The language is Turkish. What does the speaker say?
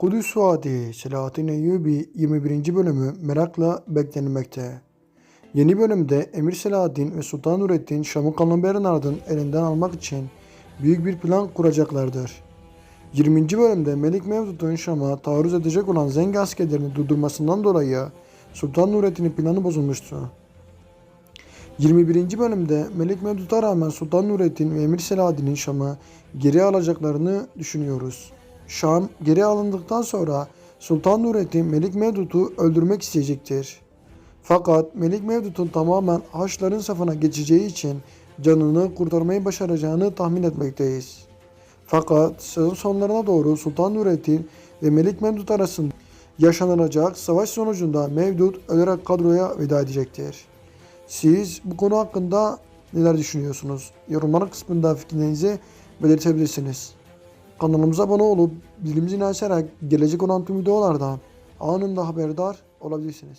Kudüs Suadi Selahattin Eyyubi 21. bölümü merakla beklenmekte. Yeni bölümde Emir Selahaddin ve Sultan Nurettin Şam'ı Kanlı Bernard'ın elinden almak için büyük bir plan kuracaklardır. 20. bölümde Melik Mevdut'un Şam'a taarruz edecek olan Zengi askerlerini durdurmasından dolayı Sultan Nurettin'in planı bozulmuştu. 21. bölümde Melik Mevdut'a rağmen Sultan Nurettin ve Emir Selahaddin'in Şam'ı geri alacaklarını düşünüyoruz. Şam geri alındıktan sonra Sultan Nurettin Melik Mevdut'u öldürmek isteyecektir. Fakat Melik Mevdut'un tamamen Haçlıların safına geçeceği için canını kurtarmayı başaracağını tahmin etmekteyiz. Fakat sezon sonlarına doğru Sultan Nurettin ve Melik Mevdut arasında yaşanılacak savaş sonucunda Mevdut ölerek kadroya veda edecektir. Siz bu konu hakkında neler düşünüyorsunuz? Yorumlar kısmında fikirlerinizi belirtebilirsiniz. Kanalımıza abone olup bildirimini açarak gelecek olan tüm videolardan anında haberdar olabilirsiniz.